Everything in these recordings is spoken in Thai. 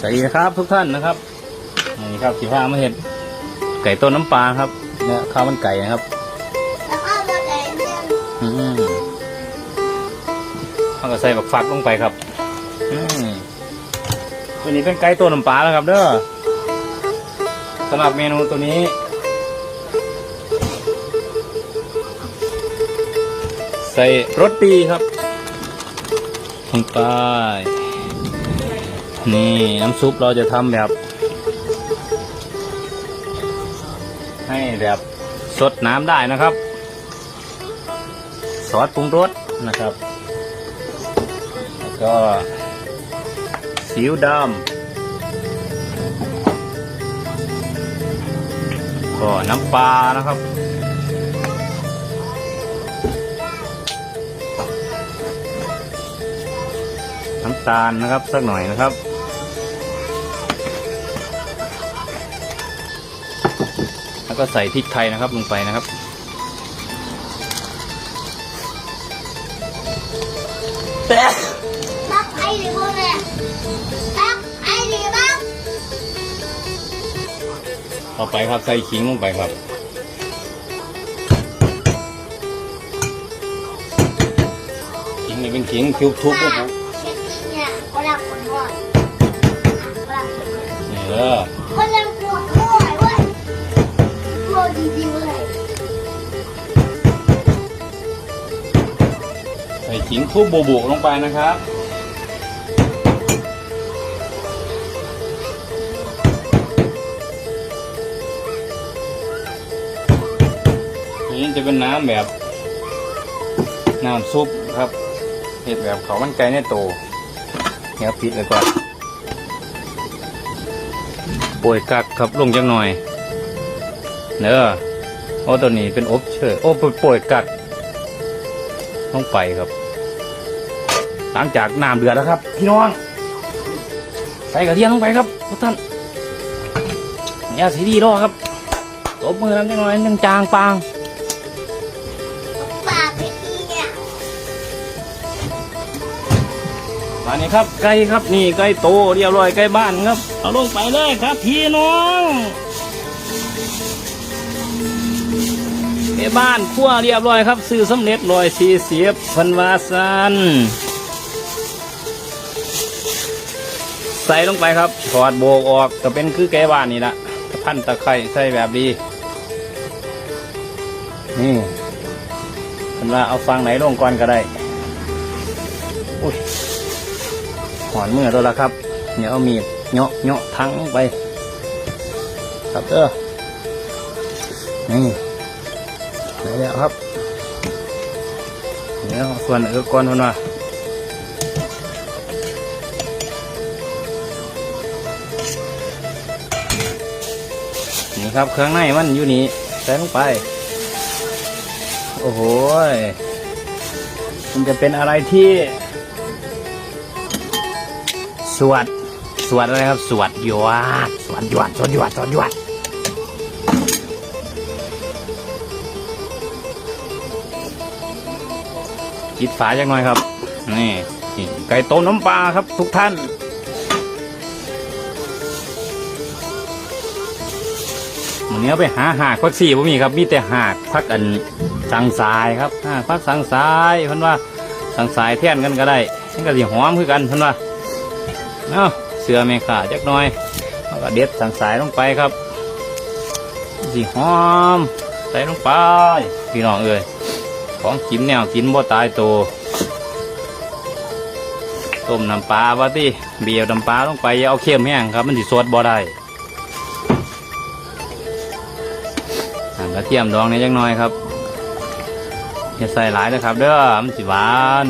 สวัสดีนะครับทุกท่านนะครับนี่ครับสีฟ้ามาเห็ดไก่ต้นน้ำปลาครับเนี่ยข้าวมันไก่นะครับแล้วก็มาไก่เรื่องอืมเขาก็ใส่บักฟักลงไปครับอืมตัวนี้เป็นไก่ต้นน้ำปลาแล้วครับ เด้อสำหรับเมนูตัวนี้ใส่รสดีครับลงไป นี่น้ำซุปเราจะทำแบบ ให้แบบสดน้ำได้นะครับ ซอสปรุงรสนะครับ แล้วก็ซีอิ๊วดำก็น้ำปลานะครับน้ำตาลนะครับสักหน่อยนะครับ ก็ใส่พริกไทยนะครับลงไปนะครับรักไอ้หรือพวกเนี่ยรักไอ้หรือบ้างต่อไปครับใส่ขิงลงไปครับ ขิงนี่เป็นขิงทุบทุบๆนะครับเช็คกิ้งเนี่ยคนละคนด้วยคนละคนด้วยนี่เด้อ ส่ขิงทุบโบกๆลงไปนะครับ นี่จะเป็นน้ำแบบ น้ำซุปครับเห็ดแบบเขามันไก่ในโตเดี๋ยวปิดเลยก่อนป่วยกักครับลงจังหน่อยเนอะโอ้ตัวนี้เป็นอบเชยโอ้ป่วยกัก ลงไปครับ หลังจากน้ำเดือดแล้วครับ พี่น้อง ใส่กระเทียมลงไปครับทุกท่านอย่าสีดีรอครับตบมือน้ำจังหน่อยยังจางปางปากเป็นอีเนี่ยมานี่ครับไก่ครับนี่ไก่โตเรียบร้อยไก่บ้านครับ เอาลงไปเลยครับพี่น้อง ไก่บ้านคั่วเรียบร้อยครับ ซื้อสำเร็จร้อยสี่สิบพันวาซันใส่ลงไปครับถอดโบกออกก็เป็นคือไก่บ้านนี่ละพันตะไคร้ใส่แบบดีนี่พันว่าเอาฟังไหนลงก่อนก็ได้อุ้ยหอนเมื่อตัวละครับเดี๋ยวเอามีดเหาะเหาะทั้งไปครับเออนี่ ไหนแล้วครับเดี๋ยวส่วนเออก่อนคนว่านี่ครับเครื่องในมันอยู่นี่ใส่ลงไป โอ้โหยมันจะเป็นอะไรที่ สวด สวดอะไรครับ สวดยวดสวดยวดสวดยวดสวดยวด ปิดฝาจังหน่อยครับ นี่ไก่ต้มน้ำปลาครับ ทุกท่านวันนี้เอาไปหาหากพักสี่ผมมีครับ มีแต่หากพักอันสังสายครับหากพักสังสายเพิ่นว่าสังสายเทียนกันก็ได้นี่ก็สิหอมคือกันเพิ่นว่าเอาเสือไม่ขาจักหน่อยแล้วก็เด็ดทางสายลงไปครับสีหอมใส่ลงไปพี่น้องเอ้ย ของกินแนวกินบ่ตายโตวต้มน้ำปลาวะติเบียวน้ำปลาลงไปอย่าเอาเค็มแห้งครับ มันสิสดบ่ได้กระเทียมดองนี่จักหน่อยครับอย่าใส่หลายนะครับ เด้อมันสิหวาน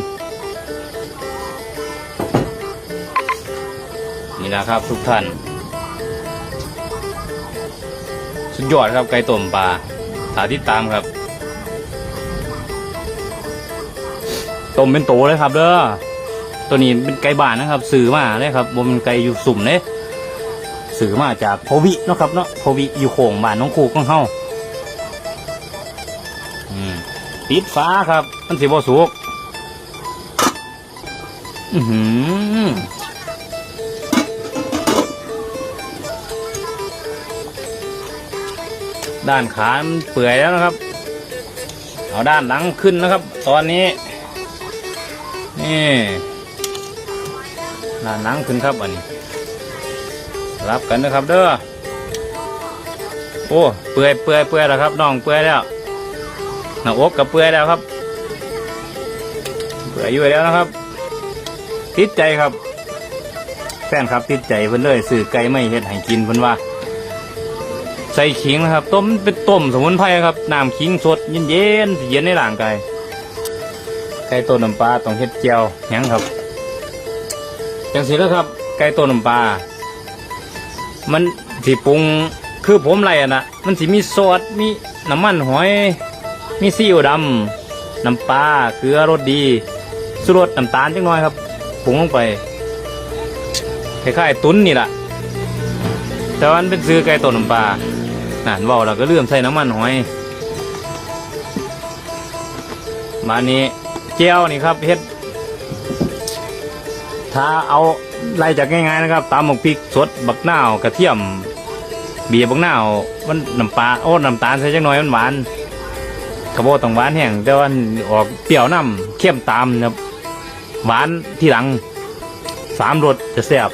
นี่แหละครับทุกท่าน สุดยอดครับไก่ต้มปลาสาธิตตามครับ ต้มเป็นโตเลยครับเด้อตัวนี้เป็นไก่บ้านนะครับสื่อมาเลยครับบนไก่อยู่สุ่มเนี่ยสื่อมาจากโพวิเนาะครับเนาะโพวิอยู่โขงบ้านน้องคูกของเฮาปิดฟ้าครับมันสีบสุกอือด้านขาเปื่อยแล้วนะครับ เอาด้านหลังขึ้นนะครับ ตอนนี้ นี่ด้านังขึ้นครับอันนี้ รับกันนะครับเด้อ โอ้ เปื่อยเปื่อยเปื่อยแล้วครับน้องเปื่อยแล้วหน้าอกกับเปื่อยแล้วครับ เปื่อยอยู่แล้วนะครับ ติดใจครับ แฟนครับติดใจเพิ่นเลยซื้อไก่ไม่เฮ็ดให้กินเพิ่นว่าใส่ขิงนะครับ ต้มเป็นต้มสมุนไพรครับน้ำขิงสดเย็นๆสิเย็นในร่างกาย ไก่ต้มน้ำปลาต้องเฮ็ดเจียวยังครับจังสิแล้วครับ ไก่ต้มน้ำปลา มันสิปรุงคือผมไรอะนะมันสิมีซอสมีน้ำมันหอย มีซีอิ๊วดำน้ำปลาเกลือรสดีสุรสน้ำตาลจังน้อยครับปรุงลงไปคล้ายๆตุ้นนี่แหละแต่วันเป็นซื้อไก่ต้มน้ำปลานั่นว่าเราก็เลื่อมใส่น้ำมันหอยมานี้ จียวนี่ครับเฮ็ดถ้าเอาไล่จากง่ายๆนะครับตามหมกพริกสดบักหน้ากระเทียม เบียบักนาวมันน้ำปลาโอ้น้ำตาลใส่จังน้อยมันหวานกระโบต้องหวานแห้งแต่ว่าออกเปรี้ยวน้ำเข้มตามนะครับหวานที่หลังสามรสจะแซ่บ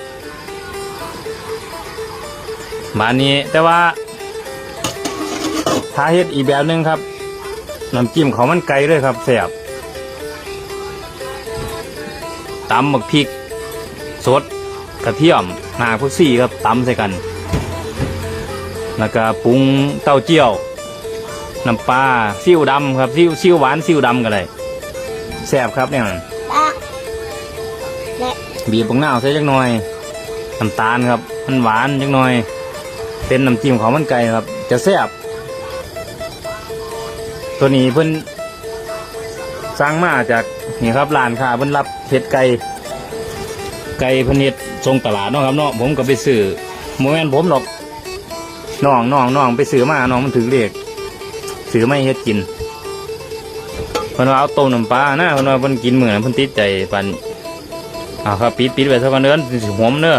มานี้แต่ว่าถ้าเฮ็ดอีกแบบนึงครับน้ำจิ้มเขามันไก่เลยครับแซ่บ ตำหมึกพริก สดกระเทียมหนาพุซี่ครับตำใส่กัน แล้วก็ปรุงเต้าเจี้ยวน้ำปลาซิ่วดำครับซิ่วซิ่วหวานซิ่วดำก็ได้แซ่บครับเนี่ยปลาและบีบบังนาวใส่จักหน่อยน้ำตาลครับ มันหวานจักหน่อย เป็นน้ำจิ้มของมันไก่ครับ จะแซ่บตัวนี้เพิ่นสร้างมาจาก นี่ครับร้านค้าเพิ่นรับเห็ดไก่ไก่เพนเนิดทรงตลาดเนาะครับเนาะผมก็ไปซื้อโมแมนผมหรอกน้องน้องน้องไปซื้อมาน้องมันถือเลขซื้อไม่เฮ็ดกินเพิ่นว่าเอาต้มน้ำปลานะเพิ่นว่าเพิ่นกินเหมือนเพิ่นติดใจปันอ่าครับปิดปิดไปสักวันเดือนหัวมเด้อ